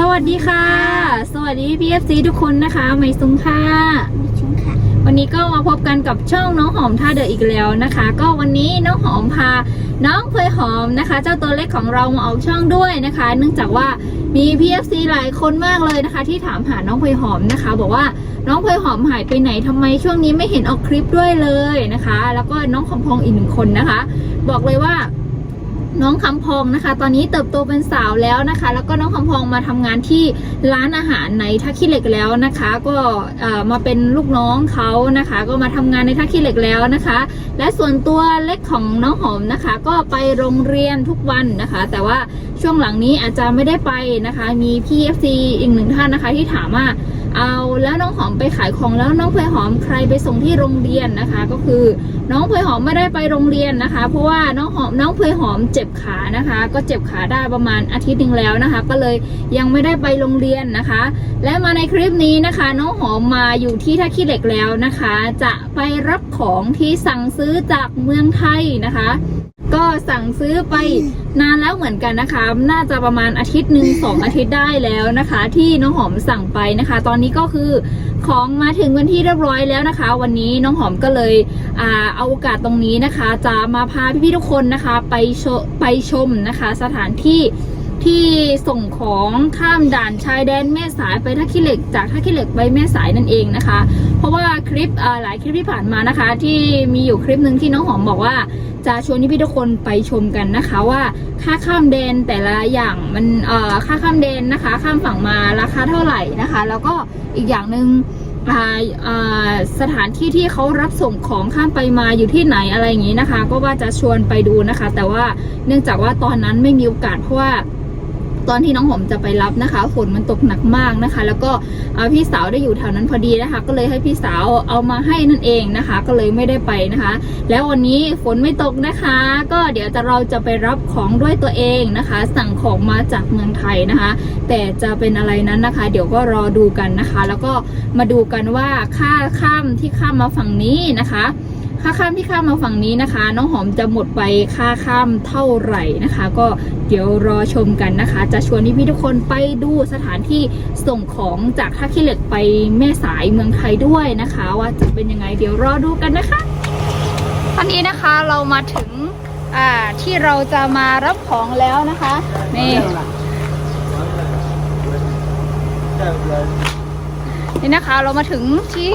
สวัสดีค่ะ สวัสดีพี่เอฟซีทุกคนนะคะไมซุงค่ะไม่ชุ่มค่ะ วันนี้ก็มาพบกันกับช่องน้องหอมท่าเดอะอีกแล้วนะคะ ก็วันนี้น้องหอมพา น้องเพยหอมนะคะ เจ้าตัวเล็กของเรามาออกช่องด้วยนะคะ เนื่องจากว่ามีพี่เอฟซีหลายคนมากเลยนะคะ ที่ถามหาน้องเพยหอมนะคะ บอกว่าน้องเพยหอมหายไปไหนทำไมช่วงนี้ไม่เห็นออกคลิปด้วยเลยนะคะ แล้วก็น้องคำพองอีกหนึ่งคนนะคะ บอกเลยว่า น้องคำพองนะคะ ตอนนี้เติบโตเป็นสาวแล้วนะคะ แล้วก็น้องคำพองมาทำงานที่ร้านอาหารในท่าขี้เหล็กแล้วนะคะ ก็มาเป็นลูกน้องเขานะคะ ก็มาทำงานในท่าขี้เหล็กแล้วนะคะ และส่วนตัวเล็กของน้องหอมนะคะ ก็ไปโรงเรียนทุกวันนะคะ แต่ว่าช่วงหลังนี้อาจจะไม่ได้ไปนะคะ มีพี่เอฟซีอีกหนึ่งท่านนะคะที่ถามว่า เอาแล้วน้องหอมไปขายของแล้วน้องเพยหอมใครไปส่งที่โรงเรียนนะคะ ก็คือน้องเพยหอมไม่ได้ไปโรงเรียนนะคะ เพราะว่าน้องหอมน้องเพยหอมเจ็บขานะคะ ก็เจ็บขาได้ประมาณอาทิตย์หนึ่งแล้วนะคะ ก็เลยยังไม่ได้ไปโรงเรียนนะคะ และมาในคลิปนี้นะคะ น้องหอมมาอยู่ที่ท่าขี้เหล็กแล้วนะคะ จะไปรับของที่สั่งซื้อจากเมืองไทยนะคะ ก็สั่งซื้อไปนานแล้วเหมือนกันนะคะ น่าจะประมาณอาทิตย์หนึ่งสองอาทิตย์ได้แล้วนะคะ ที่น้องหอมสั่งไปนะคะ ตอนนี้ก็คือของมาถึงวันที่เรียบร้อยแล้วนะคะ วันนี้น้องหอมก็เลยอ่าเอาโอกาสตรงนี้นะคะ จะมาพาพี่ๆทุกคนนะคะ ไปชไปชมนะคะ สถานที่ ที่ส่งของข้ามด่านชายแดนแม่สายไปท่าขี้เหล็ก จากท่าขี้เหล็กไปแม่สายนั่นเองนะคะ เพราะว่าคลิปหลายคลิปที่ผ่านมานะคะ ที่มีอยู่คลิปหนึ่งที่น้องหอมบอกว่า จะชวนพี่ทุกคนไปชมกันนะคะว่าค่าข้ามแดนแต่ละอย่างมันค่าข้ามแดนนะคะ ข้ามฝั่งมาราคาเท่าไหร่นะคะ แล้วก็อีกอย่างหนึ่งอ่าอ่าสถานที่ที่เขารับส่งของข้ามไปมาอยู่ที่ไหนอะไรอย่างนี้นะคะ ก็ว่าจะชวนไปดูนะคะ แต่ว่าเนื่องจากว่าตอนนั้นไม่มีโอกาสเพราะว่า ตอนที่น้องหอมจะไปรับนะคะฝนมันตกหนักมากนะคะ แล้วก็พี่สาวได้อยู่แถวนั้นพอดีนะคะ ก็เลยให้พี่สาวเอามาให้นั่นเองนะคะ ก็เลยไม่ได้ไปนะคะ แล้ววันนี้ฝนไม่ตกนะคะ ก็เดี๋ยวจะเราจะไปรับของด้วยตัวเองนะคะ สั่งของมาจากเมืองไทยนะคะ แต่จะเป็นอะไรนั้นนะคะ เดี๋ยวก็รอดูกันนะคะ แล้วก็มาดูกันว่าค่าข้ามที่ข้ามมาฝั่งนี้นะคะ ค่าข้ามที่ข้ามมาฝั่งนี้นะคะ น้องหอมจะหมดไปค่าข้ามเท่าไหร่นะคะ ก็เดี๋ยวรอชมกันนะคะ จะชวนพี่ๆทุกคนไปดูสถานที่ส่งของจากท่าขี้เหล็กไปแม่สายเมืองไทยด้วยนะคะ ว่าจะเป็นยังไงเดี๋ยวรอดูกันนะคะตอนนี้นะคะเรามาถึงอ่าที่เราจะมารับของแล้วนะคะนี่ นี่นะคะเรามาถึงที่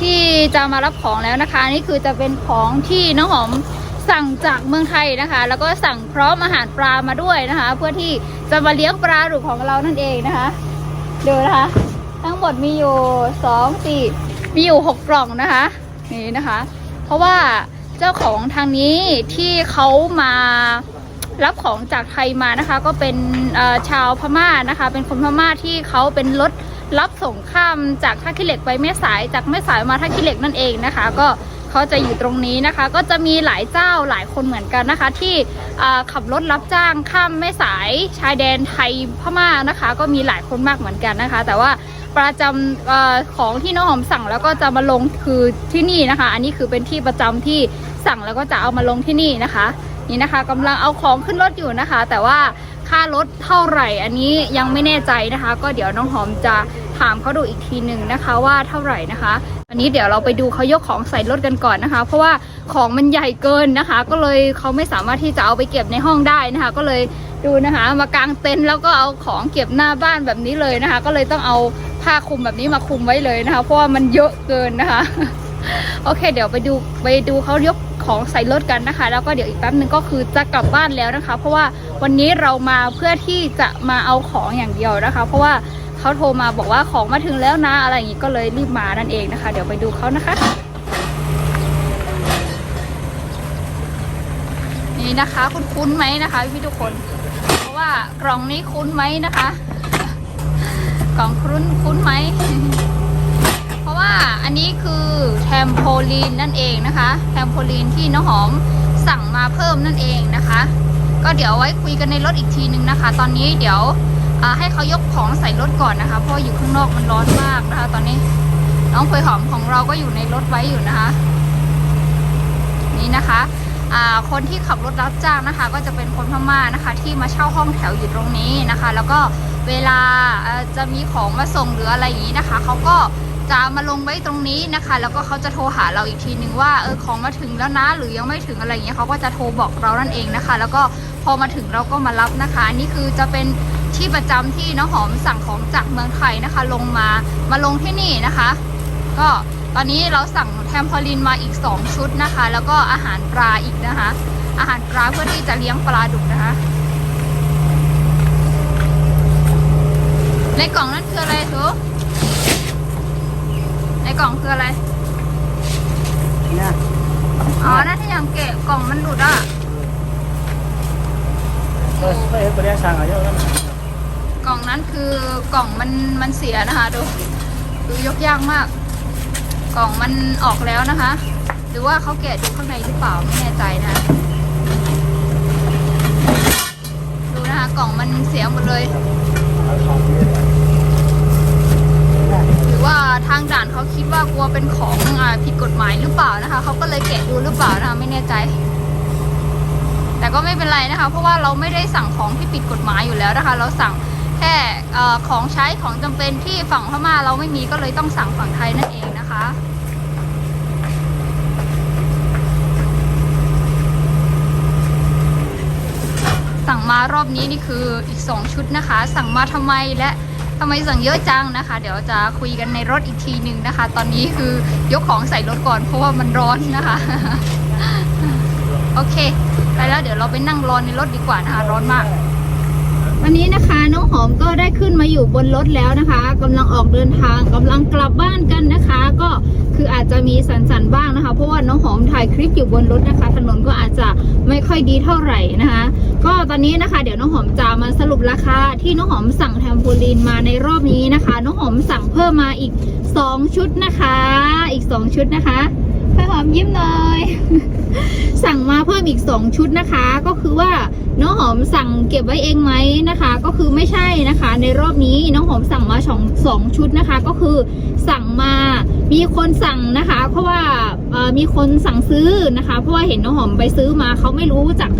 ที่จะมารับของแล้วนะคะ นี่คือจะเป็นของที่น้องหอมสั่งจากเมืองไทยนะคะ แล้วก็สั่งพร้อมอาหารปลามาด้วยนะคะ เพื่อที่จะมาเลี้ยงปลาดุกของเรานั่นเองนะคะดูนะคะ ทั้งหมดมีอยู่สองสี่มีอยู่หกกล่องนะคะนี่นะคะ เพราะว่าเจ้าของทางนี้ที่เขามารับของจากไทยมานะคะ ก็เป็นชาวพม่านะคะ เป็นคนพม่าที่เขาเป็นรถ รับส่งข้ามจากท่าขี้เหล็กไปแม่สายจากแม่สายมาท่าขี้เหล็กนั่นเองนะคะ ก็เขาจะอยู่ตรงนี้นะคะ ก็จะมีหลายเจ้าหลายคนเหมือนกันนะคะ ที่ขับรถรับจ้างข้ามแม่สายชายแดนไทยพม่านะคะ ก็มีหลายคนมากเหมือนกันนะคะ แต่ว่าประจำอของที่น้องหอมสั่งแล้วก็จะมาลงคือที่นี่นะคะ อันนี้คือเป็นที่ประจำที่สั่งแล้วก็จะเอามาลงที่นี่นะคะ นี่นะคะกำลังเอาของขึ้นรถอยู่นะคะ แต่ว่าค่ารถเท่าไหร่ อันนี้ยังไม่แน่ใจนะคะ ก็เดี๋ยวน้องหอมจะ ถามเขาดูอีกทีหนึ่งนะคะว่าเท่าไหร่นะคะอันนี้เดี๋ยวเราไปดูเขายกของใส่รถกันก่อนนะคะ เพราะว่าของมันใหญ่เกินนะคะ ก็เลยเขาไม่สามารถที่จะเอาไปเก็บในห้องได้นะคะ ก็เลยดูนะคะ มากางเต็นท์แล้วก็เอาของเก็บหน้าบ้านแบบนี้เลยนะคะ ก็เลยต้องเอาผ้าคลุมแบบนี้มาคลุมไว้เลยนะคะ เพราะว่ามันเยอะเกินนะคะ โอเค เดี๋ยวไปดูไปดูเขายกของใส่รถกันนะคะ แล้วก็เดี๋ยวอีกแป๊บนึงก็คือจะกลับบ้านแล้วนะคะ เพราะว่าวันนี้เรามาเพื่อที่จะมาเอาของอย่างเดียวนะคะ เพราะว่า เขาโทรมาบอกว่าของมาถึงแล้วนะอะไรอย่างนี้ก็เลยรีบมานั่นเองนะคะ เดี๋ยวไปดูเขานะคะ นี่นะคะคุณคุ้นไหมนะคะพี่ทุกคน เพราะว่ากล่องนี้คุ้นไหมนะคะ กล่องคุ้นคุ้นไหมเพราะว่าอันนี้คือแทมโพลีนนั่นเองนะคะ แทมโพลีนที่น้องหอมสั่งมาเพิ่มนั่นเองนะคะ ก็เดี๋ยวไว้คุยกันในรถอีกทีนึงนะคะ ตอนนี้เดี๋ยว ให้เขายกของใส่รถก่อนนะคะ เพราะอยู่ข้างนอกมันร้อนมากนะคะ ตอนนี้น้องเฟยหอมของเราก็อยู่ในรถไว้อยู่นะคะ นี่นะคะคนที่ขับรถรับจ้างนะคะ ก็จะเป็นคนพม่านะคะ ที่มาเช่าห้องแถวอยู่ตรงนี้นะคะ แล้วก็เวลาจะมีของมาส่งหรืออะไรอย่างนี้นะคะเขาก็จะมาลงไว้ตรงนี้นะคะ แล้วก็เขาจะโทรหาเราอีกทีนึงว่าเออของมาถึงแล้วนะ หรือยังไม่ถึงอะไรอย่างเงี้ยเขาก็จะโทรบอกเรานั่นเองนะคะ แล้วก็พอมาถึงเราก็มารับนะคะ นี่คือจะเป็น ที่ประจำที่น้องหอมสั่งของจากเมืองไทยนะคะ ลงมามาลงที่นี่นะคะ ก็ตอนนี้เราสั่งแทมพอลินมาอีก 2 ชุดนะคะ แล้วก็อาหารปลาอีกนะคะ อาหารปลาเพื่อที่จะเลี้ยงปลาดุกนะคะ ในกล่องนั้นคืออะไรทูในกล่องคืออะไรเนี่ยอ๋อนั่นที่ยังเกะกล่องมันหลุดอะเออไม่เกล่องนั้นคือกล่องมันมันเสียนะคะ ดูดูยกยากมาก กล่องมันออกแล้วนะคะ หรือว่าเขาแกะดูข้างในหรือเปล่าไม่แน่ใจนะคะดูนะคะกล่องมันเสียหมดเลยหรือว่าทางด่านเขาคิดว่ากลัวเป็นของอผิดกฎหมายหรือเปล่านะคะเขาก็เลยแกะดูหรือเปล่านะคะไม่แน่ใจ แต่ก็ไม่เป็นไรนะคะ เพราะว่าเราไม่ได้สั่งของที่ผิดกฎหมายอยู่แล้วนะคะ เราสั่ง ค่ของใช้ของจำเป็นที่ฝั่งพม่าเราไม่มีก็เลยต้องสั่งฝั่งไทยนั่นเองนะคะสั่งมารอบนี้นี่คืออีก 2 ชุดนะคะ สั่งมาทำไมและทำไมสั่งเยอะจังนะคะ เดี๋ยวจะคุยกันในรถอีกทีหนึ่งนะคะ ตอนนี้คือยกของใส่รถก่อนเพราะว่ามันร้อนนะคะ โอเค ไปแล้วเดี๋ยวเราไปนั่งรอในรถดีกว่านะคะ ร้อนมาก วันนี้นะคะน้องหอมก็ได้ขึ้นมาอยู่บนรถแล้วนะคะกำลังออกเดินทางกำลังกลับบ้านกันนะคะ ก็คืออาจจะมีสันๆบ้างนะคะ เพราะว่าน้องหอมถ่ายคลิปอยู่บนรถนะคะ ถนนก็อาจจะไม่ค่อยดีเท่าไหร่นะคะ ก็ตอนนี้นะคะ เดี๋ยวน้องหอมจะมาสรุปราคาที่น้องหอมสั่งแทมโพลีนมาในรอบนี้นะคะ น้องหอมสั่งเพิ่มมาอีก 2 ชุดนะคะ อีก 2 ชุดนะคะ เพื่อหอมยิ้มหน่อย สั่งมาเพิ่มอีก 2 ชุดนะคะ ก็คือว่าน้องหอมสั่งเก็บไว้เองไหมนะคะ ก็คือไม่ใช่นะคะ ในรอบนี้น้องหอมสั่งมาสองสองชุดนะคะ ก็คือสั่งมามีคนสั่งนะคะ เพราะว่ามีคนสั่งซื้อนะคะ เพราะว่าเห็นน้องหอมไปซื้อมาเขาไม่รู้จาก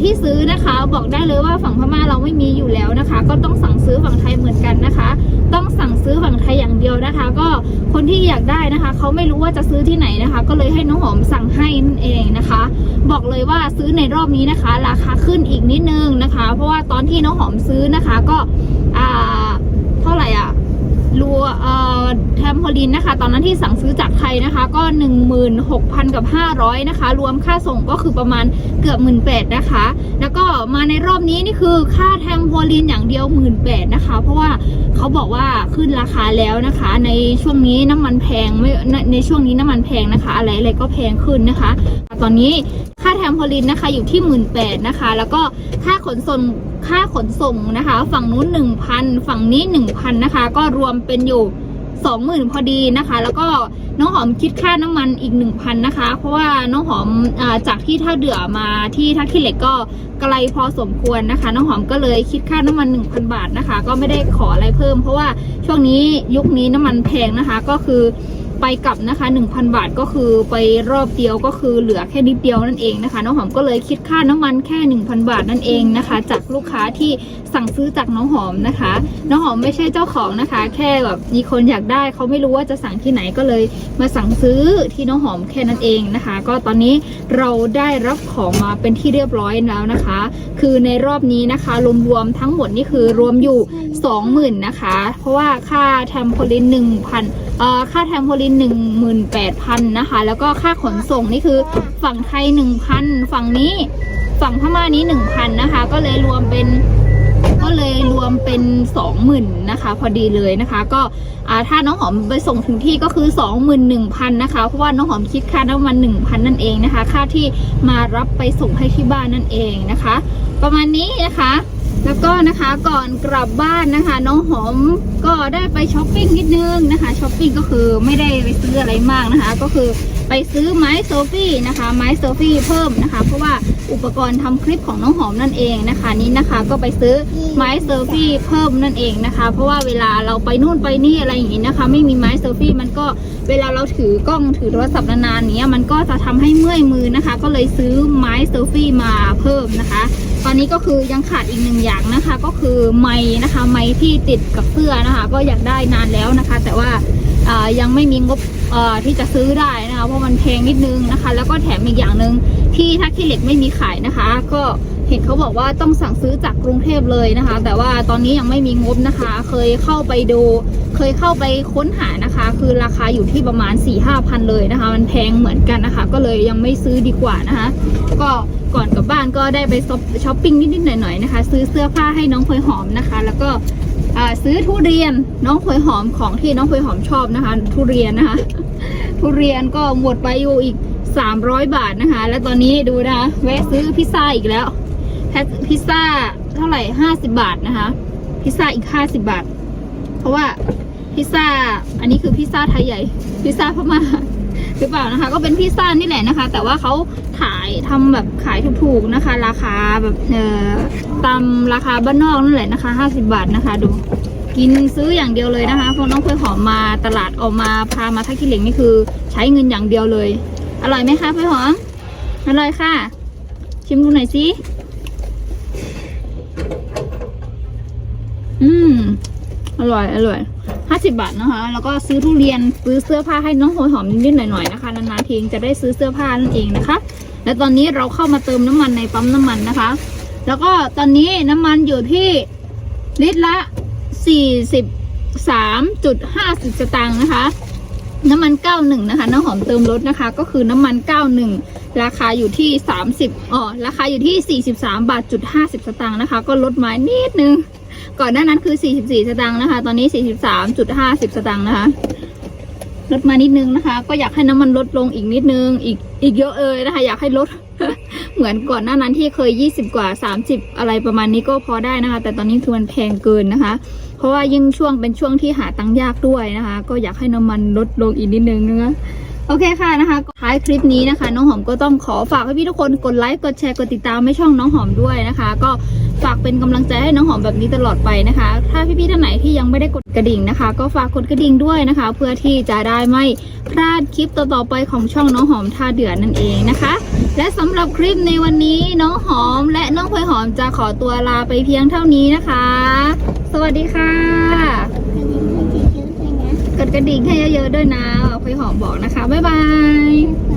ที่ซื้อนะคะ บอกได้เลยว่าฝั่งพม่าเราไม่มีอยู่แล้วนะคะ ก็ต้องสั่งซื้อฝั่งไทยเหมือนกันนะคะ คะก็คนที่อยากได้นะคะเขาไม่รู้ว่าจะซื้อที่ไหนนะคะ ก็เลยให้น้องหอมสั่งให้นั่นเองนะคะ บอกเลยว่าซื้อในรอบนี้นะคะ ราคาขึ้นอีกนิดนึงนะคะ เพราะว่าตอนที่น้องหอมซื้อนะคะก็อ่าเท่าไหร่อะ รัวเอ่อแทมโพลินนะคะ ตอนนั้นที่สั่งซื้อจากไทยนะคะ ก็ 16,000กับ500นะคะ รวมค่าส่งก็คือประมาณเกือบ 1 8ื่นนะคะ แล้วก็มาในรอบนี้นี่คือค่าแทมโพลินอย่างเดียว 1 8ื่นนะคะ เพราะว่าเขาบอกว่าขึ้นราคาแล้วนะคะ ในช่วงนี้น้ำมันแพงไม่ในช่วงนี้น้ำมันแพงนะคะ อะไรอะไรก็แพงขึ้นนะคะ ตอนนี้ แทมโพลินนะคะ อยู่ที่1 8ื่นแปดนะคะ แล้วก็ค่าขนส่งค่าขนส่งนะคะ ฝั่งนู้น1,000ฝั่งนี้1,000นนะคะ ก็รวมเป็นอยู่20,000พอดีนะคะ แล้วก็น้องหอมคิดค่าน้ำมันอีก1,000นนะคะ เพราะว่าน้องหอมอาจากที่ท่าเดือมาที่ท่าขี้เหล็กก็ไกลพอสมควรนะคะ น้องหอมก็เลยคิดค่าน้ำมัน 1,000 บาทนะคะ ก็ไม่ได้ขออะไรเพิ่ม เพราะว่าช่วงนี้ยุคนี้น้ำมันแพงนะคะก็คือ ไปกลับนะคะ 1,000 บาทก็คือไปรอบเดียวก็คือเหลือแค่นิดเดียวนั่นเองนะคะน้องหอมก็เลยคิดค่าน้ำมันแค่ 1,000 บาทนั่นเองนะคะ จากลูกค้าที่สั่งซื้อจากน้องหอมนะคะ น้องหอมไม่ใช่เจ้าของนะคะ แค่แบบมีคนอยากได้เขาไม่รู้ว่าจะสั่งที่ไหนก็เลยมาสั่งซื้อที่น้องหอมแค่นั้นเองนะคะ ก็ตอนนี้เราได้รับของมาเป็นที่เรียบร้อยแล้วนะคะ คือในรอบนี้นะคะรวมๆทั้งหมดนี่คือรวมอยู่ 20,000นะคะ เพราะว่าค่าแทมโพลิน1,000 ค่าแทมโพลิน 18,000 นะคะ แล้วก็ค่าขนส่งนี่คือฝั่งไทย 1,000 ฝั่งนี้ฝั่งพม่านี้ 1,000 นะคะ ก็เลยรวมเป็นก็เลยรวมเป็น 20,000นะคะ พอดีเลยนะคะ ก็ถ้าน้องหอมไปส่งถึงที่ก็คือ 21,000นะคะ เพราะว่าน้องหอมคิดค่าน้ำมัน 1,000 นั่นเองนะคะ ค่าที่มารับไปส่งให้ที่บ้านนั่นเองนะคะ ประมาณนี้นะคะ แล้วก็นะคะก่อนกลับบ้านนะคะ น้องหอมก็ได้ไปช้อปปิ้งนิดนึงนะคะช้อปปิ้งก็คือไม่ได้ไปซื้ออะไรมากนะคะ ก็คือ ไปซื้อไม้โซฟี่นะคะ ไม้โซฟี่เพิ่มนะคะ เพราะว่าอุปกรณ์ทำคลิปของน้องหอมนั่นเองนะคะนี้นะคะก็ไปซื้อไม้โซฟี่เพิ่มนั่นเองนะคะ เพราะว่าเวลาเราไปนู่นไปนี่อะไรอย่างนี้นะคะ ไม่มีไม้โซฟี่มันก็เวลาเราถือกล้องถือโทรศัพท์นานๆเนี้ยมันก็จะทำให้เมื่อยมือนะคะ ก็เลยซื้อไม้โซฟี่มาเพิ่มนะคะตอนนี้ก็คือยังขาดอีกหนึ่งอย่างนะคะ ก็คือไม้นะคะไม้ที่ติดกับเสื้อนะคะ ก็อยากได้นานแล้วนะคะ แต่ว่ายังไม่มีงบ ที่จะซื้อได้นะคะเพราะมันแพงนิดนึงนะคะ แล้วก็แถมอีกอย่างหนึ่งที่ทักขี้เหล็กไม่มีขายนะคะ ก็เห็นเขาบอกว่าต้องสั่งซื้อจากกรุงเทพเลยนะคะ แต่ว่าตอนนี้ยังไม่มีงบนะคะ เคยเข้าไปดู เคยเข้าไปค้นหานะคะ คือราคาอยู่ที่ประมาณ4ี่ห้าพันเลยนะคะ มันแพงเหมือนกันนะคะ ก็เลยยังไม่ซื้อดีกว่านะคะ ก็ก่อนกลับบ้านก็ได้ไปช้อปช้อปปิ้งนิดๆหน่อยๆนะคะ ซื้อเสื้อผ้าให้น้องพลอยหอมนะคะ แล้วก็อ่าซื้อทุเรียนน้องพลอยหอมของที่น้องพลอยหอมชอบนะคะ ทุเรียนนะคะ ทุเรียนก็หมดไปอยู่อีก 300 บาทนะคะ แล้วตอนนี้ดูนะคะแวะซื้อพิซซ่าอีกแล้วแพ็คพิซซ่าเท่าไหร่ 50 บาทนะคะ พิซซ่าอีก 50 บาท เพราะว่าพิซซ่าอันนี้คือพิซซ่าไทยใหญ่ พิซซ่าพม่าหรือเปล่านะคะ ก็เป็นพิซซ่านี่แหละนะคะ แต่ว่าเขาขายทำแบบขายถูกๆนะคะ ราคาแบบเอ่อตามราคาบ้านนอกนั่นแหละนะคะ 50 บาทนะคะดู กินซื้ออย่างเดียวเลยนะคะพวกน้องเคยหอมมาตลาดออกมาพามาทักกิเหล็กนี่คือ ใช้เงินอย่างเดียวเลย อร่อยไหมคะพี่หอมอร่อยค่ะ ชิมดูหน่อยสิอืมอร่อยอร่อยห้าสิบบาทนะคะ แล้วก็ซื้อทุเรียนซื้อเสื้อผ้าให้น้องโหยหอมนิดๆหน่อยๆนะคะนานๆทีจะได้ซื้อเสื้อผ้านั่นเองนะคะ และตอนนี้เราเข้ามาเติมน้ำมันในปั๊มน้ำมันนะคะ แล้วก็ตอนนี้น้ำมันอยู่ที่ลิตรละ สี่สิบสามจุดห้าสิบสตางค์นะคะ น้ำมัน 91 นะคะ น้ำหอมเติมรถนะคะ ก็คือน้ำมัน 91 ราคาอยู่ที่ 30อ๋อราคาอยู่ที่ 43บาทจุด50 สตางค์นะคะ ก็ลดมานิดนึง ก่อนหน้านั้นคือ 44 สตางค์นะคะ ตอนนี้ 43.50 สตางค์นะคะลดมานิดนึงนะคะ ก็อยากให้น้ำมันลดลงอีกนิดนึง อีกอีกเยอะเอยนะคะ อยากให้ลด เหมือนก่อนหน้านั้นที่เคย 20 กว่า 30 อะไรประมาณนี้ก็พอได้นะคะ แต่ตอนนี้คือมันแพงเกินนะคะ เพราะว่ายิ่งช่วงเป็นช่วงที่หาตังค์ยากด้วยนะคะ ก็อยากให้น้ำมันลดลงอีกนิดนึงนะคะ โอเคค่ะนะคะท้ายคลิปนี้นะคะ น้องหอมก็ต้องขอฝากให้พี่ทุกคนกดไลค์กดแชร์กดติดตามให้ช่องน้องหอมด้วยนะคะ ก็ฝากเป็นกำลังใจให้น้องหอมแบบนี้ตลอดไปนะคะ ถ้าพี่ๆท่านไหนที่ยังไม่ได้กดกระดิ่งนะคะ ก็ฝากกดกระดิ่งด้วยนะคะ เพื่อที่จะได้ไม่พลาดคลิปต่อๆไปของช่องน้องหอมท่าเดือดนั่นเองนะคะ และสำหรับคลิปในวันนี้น้องหอมและน้องพลอยหอมจะขอตัวลาไปเพียงเท่านี้นะคะ สวัสดีค่ะ กดกระดิ่งให้เยอะๆด้วยนะ หอมบอกนะคะ บ๊ายบาย